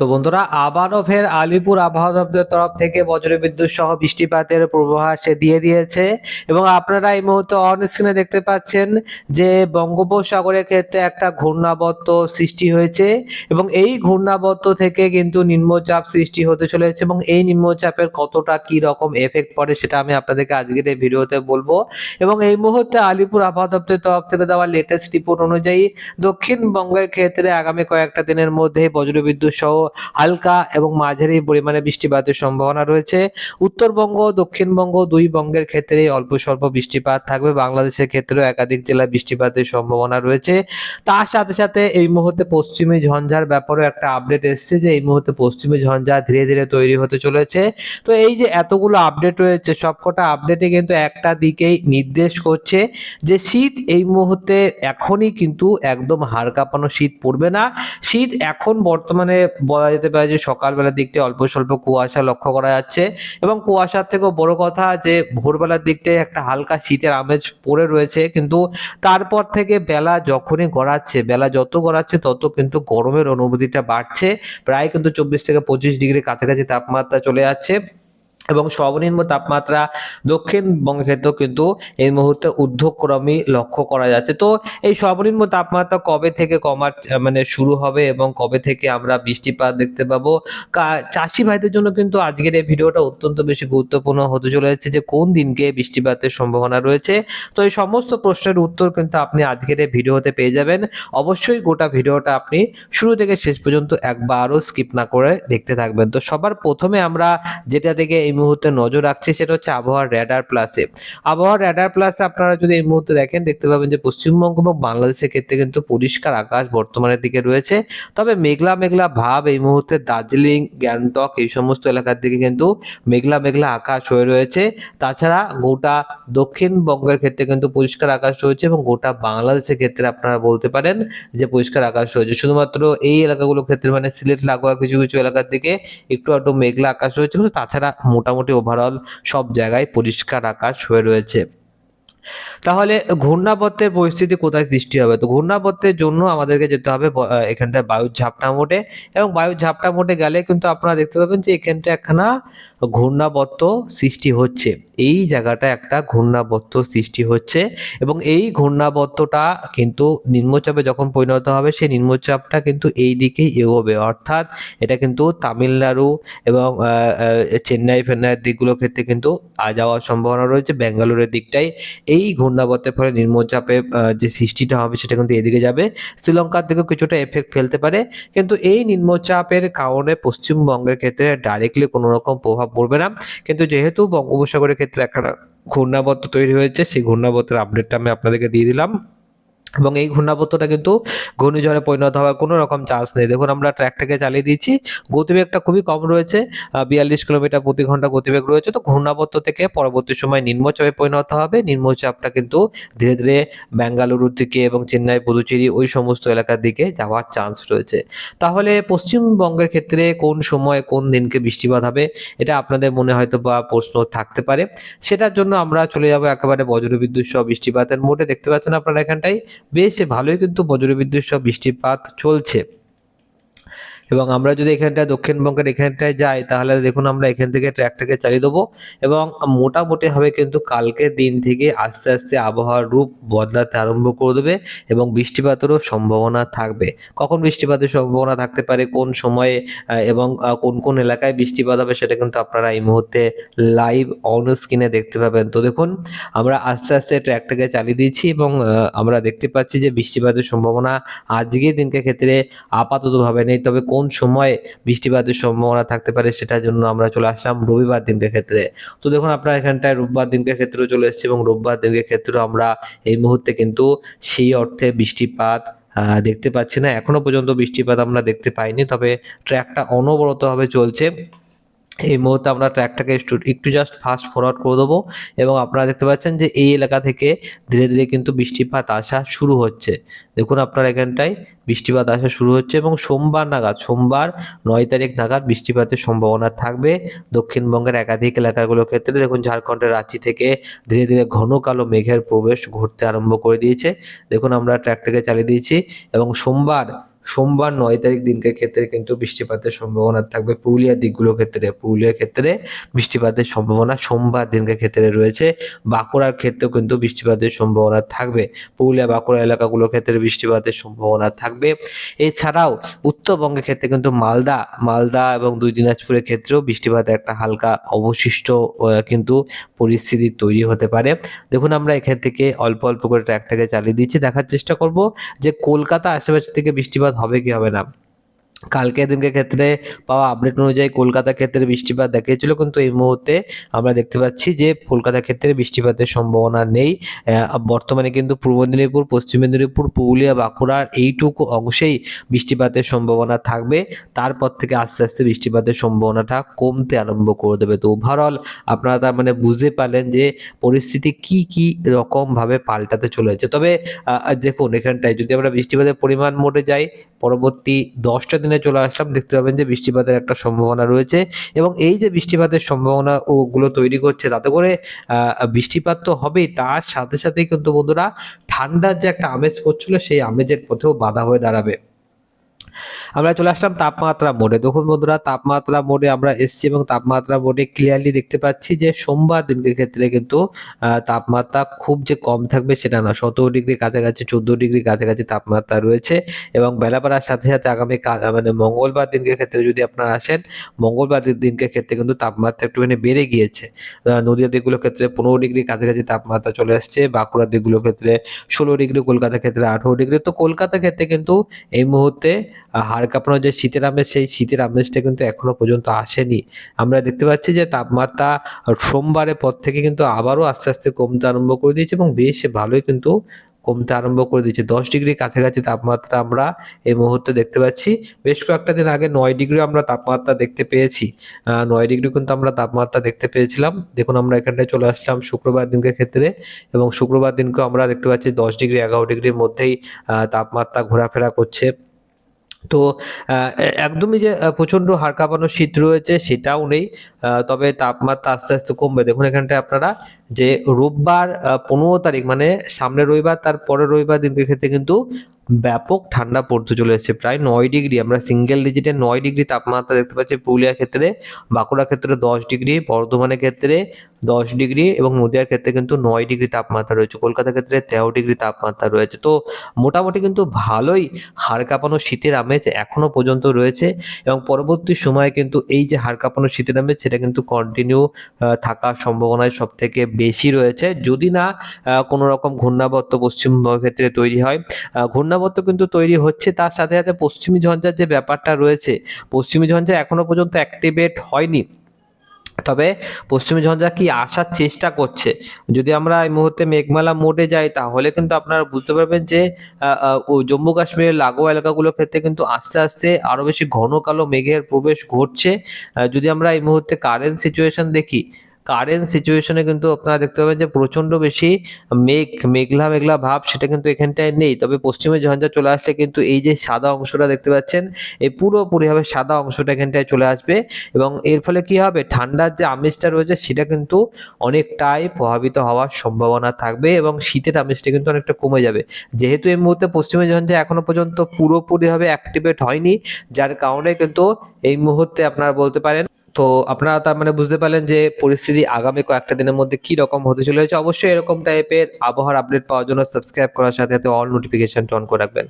তো বন্ধুরা, আবারও ফের আলিপুর আবহাওয়া দপ্তরের তরফ থেকে বজ্রবিদ্যুৎ সহ বৃষ্টিপাতের পূর্বাভাস দিয়ে দিয়েছে। এবং আপনারা এই মুহূর্তে অন স্ক্রিনে দেখতে পাচ্ছেন যে বঙ্গোপসাগরের ক্ষেত্রে একটা ঘূর্ণাবর্ত সৃষ্টি হয়েছে এবং এই ঘূর্ণাবর্ত থেকে কিন্তু নিম্নচাপ সৃষ্টি হতে চলেছে এবং এই নিম্নচাপের কতটা কি রকম এফেক্ট পড়ে সেটা আমি আপনাদেরকে আজকের এই ভিডিওতে বলব। এবং এই মুহূর্তে আলিপুর আবহাওয়া দপ্তরের তরফ থেকে দেওয়া লেটেস্ট রিপোর্ট অনুযায়ী দক্ষিণবঙ্গের ক্ষেত্রে আগামী কয়েকটা দিনের মধ্যে বজ্রবিদ্যুৎ সহ হালকা এবং মাঝারি পরিমাণে বৃষ্টিপাতের সম্ভাবনা রয়েছে। উত্তরবঙ্গ, দক্ষিণবঙ্গ দুই বঙ্গের ক্ষেত্রে অল্প স্বল্প বৃষ্টিপাত থাকবে। বাংলাদেশের ক্ষেত্রেও একাধিক জেলায় বৃষ্টিপাতের সম্ভাবনা রয়েছে। তার সাথে সাথে এই মুহূর্তে পশ্চিমী ঝঞ্ঝার ব্যাপারেও একটা আপডেট এসেছে যে, এই মুহূর্তে পশ্চিমী ঝঞ্ঝা ধীরে ধীরে তৈরি হতে চলেছে। তো এই যে এতগুলো আপডেট রয়েছে, সবকটা আপডেটে কিন্তু একটা দিকেই নির্দেশ করছে যে, শীত এই মুহূর্তে এখনই কিন্তু একদম হাড় কাঁপানো শীত পড়বে না। শীত এখন বর্তমানে বলা যেতে পারে যে সকালবেলার দিকটা অল্প স্বল্প কুয়াশা লক্ষ্য করা যাচ্ছে। এবং কুয়াশার থেকেও বড় কথা যে ভোরবেলার দিকটায় একটা হালকা শীতের আমেজ পড়ে রয়েছে। কিন্তু তারপর থেকে বেলা যখনই গড়াচ্ছে, বেলা যত গড়াচ্ছে তত কিন্তু গরমের অনুভূতিটা বাড়ছে। প্রায় কিন্তু চব্বিশ থেকে পঁচিশ ডিগ্রি কাছাকাছি তাপমাত্রা চলে যাচ্ছে। এবং সর্বনিম্ন তাপমাত্রা দক্ষিণবঙ্গের ক্ষেত্রেও কিন্তু এই মুহূর্তে ঊর্ধ্বক্রমী লক্ষ্য করা যাচ্ছে। তো এই সর্বনিম্ন তাপমাত্রা কবে থেকে কমার মানে শুরু হবে এবং কবে থেকে আমরা বৃষ্টিপাত দেখতে পাবো? চাষি ভাইদের জন্য কিন্তু আজকের এই ভিডিওটা অত্যন্ত বেশি গুরুত্বপূর্ণ হতে চলেছে যে কোন দিনকে বৃষ্টিপাতের সম্ভাবনা রয়েছে। তো এই সমস্ত প্রশ্নের উত্তর কিন্তু আপনি আজকের এই ভিডিওতে পেয়ে যাবেন। অবশ্যই গোটা ভিডিওটা আপনি শুরু থেকে শেষ পর্যন্ত একবারও স্কিপ না করে দেখতে থাকবেন। তো সবার প্রথমে আমরা যেটা থেকে এই মুহূর্তে নজর রাখছি সেটা হচ্ছে আবহাওয়ার র্যাডার প্লাসে আবহাওয়ার র্যাডার প্লাসে আপনারা যদি এই মুহূর্তে দেখেন, দেখতে পাবেন যে পশ্চিমবঙ্গ এবং বাংলাদেশের ক্ষেত্রে কিন্তু পরিষ্কার আকাশ বর্তমানের দিকে রয়েছে। তবে মেঘলা মেঘলা ভাব এই মুহূর্তে দার্জিলিং, গ্যাংটক এই সমস্ত এলাকার দিকে কিন্তু মেঘলা মেঘলা আকাশ হয়ে রয়েছে। তাছাড়া গোটা দক্ষিণবঙ্গের ক্ষেত্রে কিন্তু পরিষ্কার আকাশ রয়েছে এবং গোটা বাংলাদেশের ক্ষেত্রে আপনারা বলতে পারেন যে পরিষ্কার আকাশ রয়েছে। শুধুমাত্র এই এলাকাগুলোর ক্ষেত্রে মানে সিলেট, লাগোয়া কিছু কিছু এলাকার দিকে একটু একটু মেঘলা আকাশ রয়েছে। কিন্তু তাছাড়া মোটামুটি ওভারঅল সব জায়গায় পরিষ্কার আকাশ হয়ে রয়েছে। তাহলে ঘূর্ণাবর্তের পরিস্থিতি কোথায় সৃষ্টি হবে? তো ঘূর্ণাবর্তের জন্য আমাদেরকে যেতে হবে এখানটায় বায়ুর ঝাপটা মোটে। এবং বায়ুর ঝাপটা মোটে গেলে কিন্তু আপনারা দেখতে পাবেন যে এখানটা একখানা ঘূর্ণাবর্ত সৃষ্টি হচ্ছে। এই জায়গাটা একটা ঘূর্ণাবর্ত সৃষ্টি হচ্ছে। এবং এই ঘূর্ণাবর্তটা কিন্তু নিম্নচাপে যখন পরিণত হবে, সেই নিম্নচাপটা কিন্তু এই দিকেই এগোবে। অর্থাৎ এটা কিন্তু তামিলনাড়ু এবং চেন্নাই, ফেন্নাইয়ের দিকগুলোর ক্ষেত্রে কিন্তু আ, যাওয়ার সম্ভাবনা রয়েছে। ব্যাঙ্গালোরের দিকটাই এই ঘূর্ণাবর্তের ফলে নিম্নচাপে যে সৃষ্টিটা হবে সেটা কিন্তু এদিকে যাবে। শ্রীলঙ্কার দিকেও কিছুটা এফেক্ট ফেলতে পারে। কিন্তু এই নিম্নচাপের কারণে পশ্চিমবঙ্গের ক্ষেত্রে ডাইরেক্টলি কোনো রকম প্রভাব পড়বে না। কিন্তু যেহেতু বঙ্গোপসাগরের ক্ষেত্রে একটা ঘূর্ণাবর্ত তৈরি হয়েছে, সেই ঘূর্ণাবর্তের আপডেটটা আমি আপনাদেরকে দিয়ে দিলাম। এবং এই ঘূর্ণাবর্তটা কিন্তু ঘূর্ণিঝড়ে পরিণত হওয়ার কোনো রকম চান্স নেই। দেখুন, আমরা ট্র্যাকটাকে চালিয়ে দিচ্ছি। গতিবেগটা খুবই কম রয়েছে বিয়াল্লিশ কিলোমিটার প্রতি ঘণ্টা গতিবেগ রয়েছে। তো ঘূর্ণাবর্ত থেকে পরবর্তী সময় নিম্নচাপে পরিণত হবে। নিম্নচাপটা কিন্তু ধীরে ধীরে বেঙ্গালুরুর দিকে এবং চেন্নাই, পুদুচেরি ওই সমস্ত এলাকার দিকে যাওয়ার চান্স রয়েছে। তাহলে পশ্চিমবঙ্গের ক্ষেত্রে কোন সময় কোন দিনকে বৃষ্টিপাত হবে, এটা আপনাদের মনে হয়তো বা প্রশ্ন থাকতে পারে। সেটার জন্য আমরা চলে যাব একেবারে বজ্রবিদ্যুৎ সহ বৃষ্টিপাতের মোটে দেখতে পাচ্ছেন আপনারা এখানটায় বেশ ভালোই কিন্তু বজ্রবিদ্যুৎ সহ বৃষ্টিপাত চলছে। এবং আমরা যদি এখানটায়, দক্ষিণবঙ্গের এখানটায় যাই, তাহলে দেখুন আমরা এখান থেকে ট্র্যাকটাকে চালিয়ে দেবো এবং মোটামুটি হবে কিন্তু কালকের দিন থেকে আস্তে আস্তে আবহাওয়ার রূপ বদলাতে আরম্ভ করে দেবে এবং বৃষ্টিপাতেরও সম্ভাবনা থাকবে। কখন বৃষ্টিপাতের সম্ভাবনা থাকতে পারে, কোন সময়ে এবং কোন কোন এলাকায় বৃষ্টিপাত হবে সেটা কিন্তু আপনারা এই মুহূর্তে লাইভ অন স্ক্রিনে দেখতে পাবেন। তো দেখুন, আমরা আস্তে আস্তে ট্র্যাকটাকে চালিয়ে দিয়েছি এবং আমরা দেখতে পাচ্ছি যে বৃষ্টিপাতের সম্ভাবনা আজকের দিনকে ক্ষেত্রে আপাততভাবে নেই। তবে কোন সময় বৃষ্টিপাতের সম্ভাবনা থাকতে পারে সেটার জন্য আমরা চলে আসলাম রবিবার দিনকে ক্ষেত্রে। তো দেখুন আপনার এখানটায় রোববার দিনকে ক্ষেত্রেও চলে এসেছে এবং রোববার দিনকে ক্ষেত্রেও আমরা এই মুহূর্তে কিন্তু সেই অর্থে বৃষ্টিপাত দেখতে পাচ্ছি না। এখনও পর্যন্ত বৃষ্টিপাত আমরা দেখতে পাইনি, তবে ট্র্যাকটা অনবরতভাবে চলছে। এই মুহূর্তে আমরা ট্র্যাকটাকে একটু- জাস্ট ফাস্ট ফরওয়ার্ড করে দেবো এবং আপনারা দেখতে পাচ্ছেন যে এই এলাকা থেকে ধীরে ধীরে কিন্তু বৃষ্টিপাত আসা শুরু হচ্ছে। দেখুন আপনার এখানটায় বৃষ্টিপাত আসা শুরু হচ্ছে এবং সোমবার নাগাদ, সোমবার নয় তারিখ নাগাদ বৃষ্টিপাতের সম্ভাবনা থাকবে দক্ষিণবঙ্গের একাধিক এলাকাগুলোর ক্ষেত্রে। দেখুন ঝাড়খণ্ডের রাঁচি থেকে ধীরে ধীরে ঘন কালো মেঘের প্রবেশ ঘটতে আরম্ভ করে দিয়েছে। দেখুন আমরা ট্র্যাকটাকে চালিয়ে দিয়েছি এবং সোমবার সোমবার নয় তারিখ দিনকে ক্ষেত্রে কিন্তু বৃষ্টিপাতের সম্ভাবনা থাকবে। পুরুলিয়ার দিকগুলোর ক্ষেত্রে, পুরুলিয়ার ক্ষেত্রে বৃষ্টিপাতের সম্ভাবনা সোমবার দিনকে ক্ষেত্রে রয়েছে। বাঁকুড়ার ক্ষেত্রেও কিন্তু বৃষ্টিপাতের সম্ভাবনা থাকবে। পুরুলিয়া, বাঁকুড়া এলাকাগুলোর ক্ষেত্রে বৃষ্টিপাতের সম্ভাবনা থাকবে। এছাড়াও উত্তরবঙ্গের ক্ষেত্রে কিন্তু মালদা মালদা এবং দুই দিনাজপুরের ক্ষেত্রেও বৃষ্টিপাতের একটা হালকা অবশিষ্ট কিন্তু পরিস্থিতি তৈরি হতে পারে। দেখুন, আমরা এখান থেকে অল্প অল্প করে ট্র্যাকটাকে চালিয়ে দিচ্ছি। দেখার চেষ্টা করব যে কলকাতা আশেপাশে থেকে বৃষ্টিপাত হবে কি হবে না? কালকে দিনকে ক্ষেত্রে পাওয়া আপডেট অনুযায়ী কলকাতা ক্ষেত্রে বৃষ্টিপাত দেখিয়েছিল, কিন্তু এই মুহূর্তে আমরা দেখতে পাচ্ছি যে কলকাতা ক্ষেত্রে বৃষ্টিপাতের সম্ভাবনা নেই। বর্তমানে কিন্তু পূর্ব মেদিনীপুর, পশ্চিম মেদিনীপুর, পুরুলিয়া বাঁকুড়ার এইটুকু অংশেই বৃষ্টিপাতের সম্ভাবনা থাকবে। তারপর থেকে আস্তে আস্তে বৃষ্টিপাতের সম্ভাবনাটা কমতে আরম্ভ করে দেবে। তো ওভারঅল আপনারা তার মানে বুঝতে পারলেন যে পরিস্থিতি কি কি রকম ভাবে পাল্টাতে চলেছে। তবে দেখুন এখানটায় যদি আমরা বৃষ্টিপাতের পরিমাণ মোটে যাই পরবর্তী দশটা দিনে চলে আসলাম, দেখতে পাবেন যে বৃষ্টিপাতের একটা সম্ভাবনা রয়েছে এবং এই যে বৃষ্টিপাতের সম্ভাবনা ওগুলো তৈরি করছে, তাতে করে বৃষ্টিপাত তো হবেই, তার সাথে সাথেই কিন্তু বন্ধুরা ঠান্ডার যে একটা আমেজ করছিল সেই আমেজের পথেও বাধা হয়ে দাঁড়াবে। আমরা চলে আসলাম তাপমাত্রা মোডে। দেখুন বন্ধুরা, তাপমাত্রা মোডে আমরা এসছি এবং তাপমাত্রা মোডে ক্লিয়ারলি দেখতে পাচ্ছি যে সোমবার দিনকে ক্ষেত্রে কিন্তু তাপমাত্রা খুব যে কম থাকবে সেটা না। সতেরো ডিগ্রি কাছাকাছি, চোদ্দ ডিগ্রি কাছাকাছি তাপমাত্রা রয়েছে এবং বেলা বাড়ার সাথে সাথে আগামী মানে মঙ্গলবার দিনকে ক্ষেত্রে যদি আপনারা আসেন, মঙ্গলবার দিন- দিনকে ক্ষেত্রে কিন্তু তাপমাত্রা একটুখানি বেড়ে গিয়েছে। নদীয়া দিকগুলোর ক্ষেত্রে পনেরো ডিগ্রি কাছাকাছি তাপমাত্রা চলে আসছে বাঁকুড়ার দিকগুলোর ক্ষেত্রে ষোলো ডিগ্রি কলকাতার ক্ষেত্রে আঠেরো ডিগ্রি। তো কলকাতার ক্ষেত্রে কিন্তু এই মুহূর্তে হাড় কাঁপানো যে শীতের আমেজ, সেই শীতের আমেজটা কিন্তু এখনও পর্যন্ত আসেনি। আমরা দেখতে পাচ্ছি যে তাপমাত্রা সোমবারের পর থেকে কিন্তু আবারও আস্তে আস্তে কমতে আরম্ভ করে দিয়েছে এবং বেশ ভালোই কিন্তু কমতে আরম্ভ করে দিয়েছে। দশ ডিগ্রি কাছাকাছি তাপমাত্রা আমরা এই মুহূর্তে দেখতে পাচ্ছি। বেশ কয়েকটা দিন আগে নয় ডিগ্রি আমরা তাপমাত্রা দেখতে পেয়েছি। নয় ডিগ্রি কিন্তু আমরা তাপমাত্রা দেখতে পেয়েছিলাম। দেখুন আমরা এখানটায় চলে আসলাম শুক্রবার দিনকে ক্ষেত্রে এবং শুক্রবার দিনকে আমরা দেখতে পাচ্ছি দশ ডিগ্রি, এগারো ডিগ্রির মধ্যেই তাপমাত্রা ঘোরাফেরা করছে। তো একদমই যে প্রচণ্ড হাড় কাঁপানো শীত রয়েছে সেটাও নেই। তবে তাপমাত্রা আস্তে আস্তে কমবে। দেখুন এখানটায় আপনারা যে রোববার পনেরো তারিখ মানে সামনের রবিবার, তার পরের রবিবার দিনকে ক্ষেত্রে কিন্তু ব্যাপক ঠান্ডা পড়তে চলে এসেছে, প্রায় নয় ডিগ্রি। আমরা সিঙ্গেল ডিজিটে নয় ডিগ্রি তাপমাত্রা দেখতে পাচ্ছি পুরুলিয়ার ক্ষেত্রে বাঁকুড়ার ক্ষেত্রে দশ ডিগ্রি, বর্ধমানের ক্ষেত্রে দশ ডিগ্রি এবং নদিয়ার ক্ষেত্রে কিন্তু নয় ডিগ্রি তাপমাত্রা রয়েছে। কলকাতার ক্ষেত্রে তেরো ডিগ্রি তাপমাত্রা রয়েছে। তো মোটামুটি কিন্তু ভালোই হাড় কাঁপানো শীতের আমেজ এখনও পর্যন্ত রয়েছে এবং পরবর্তী সময়ে কিন্তু এই যে হাড় কাঁপানো শীতের আমেজ, সেটা কিন্তু কন্টিনিউ থাকার সম্ভাবনায় সব থেকে বেশি রয়েছে। যদি না কোনো রকম ঘূর্ণাবর্ত পশ্চিমবঙ্গ ক্ষেত্রে তৈরি হয় ঘূর্ণাবর্ত কিন্তু তৈরি হচ্ছে। তার সাথে সাথে পশ্চিমী ঝঞ্ঝার যে ব্যাপারটা রয়েছে, পশ্চিমী ঝঞ্ঝা এখনও পর্যন্ত অ্যাক্টিভেট হয়নি। তবে পশ্চিমী ঝঞ্ঝা কি আসার চেষ্টা করছে? যদি আমরা এই মুহূর্তে মেঘমালা মোডে যাই, তাহলে কিন্তু আপনারা বুঝতে পারবেন যে জম্মু কাশ্মীরের লাগোয়া এলাকাগুলোর ক্ষেত্রে কিন্তু আস্তে আস্তে আরও বেশি ঘন কালো মেঘের প্রবেশ ঘটছে। যদি আমরা এই মুহূর্তে কারেন্ট সিচুয়েশন দেখি কারেন্ট সিচুয়েশনে কিন্তু আপনারা দেখতে পাবেন যে প্রচণ্ড বেশি মেঘ, মেঘলা মেঘলা ভাব সেটা কিন্তু এখানটায় নেই। তবে পশ্চিমে ঝঞ্ঝা চলে আসলে কিন্তু এই যে সাদা অংশটা দেখতে পাচ্ছেন, এই পুরোপুরিভাবে সাদা অংশটা এখানটায় চলে আসবে এবং এর ফলে কি হবে? ঠান্ডার যে আমেজটা রয়েছে সেটা কিন্তু অনেকটাই প্রভাবিত হওয়ার সম্ভাবনা থাকবে এবং শীতের আমেজটা কিন্তু অনেকটা কমে যাবে। যেহেতু এই মুহূর্তে পশ্চিমে ঝঞ্ঝা এখনও পর্যন্ত পুরোপুরিভাবে অ্যাক্টিভেট হয়নি, যার কারণে কিন্তু এই মুহূর্তে আপনারা বলতে পারেন তো আপনারা তার মানে বুঝতে পারলেন যে পরিস্থিতি আগামী কয়েকটা দিনের মধ্যে কি রকম হতে চলেছে। অবশ্যই এরকম টাইপের আবহাওয়ার আপডেট পাওয়ার জন্য সাবস্ক্রাইব করার সাথে সাথে অল নোটিফিকেশন অন করে রাখবেন।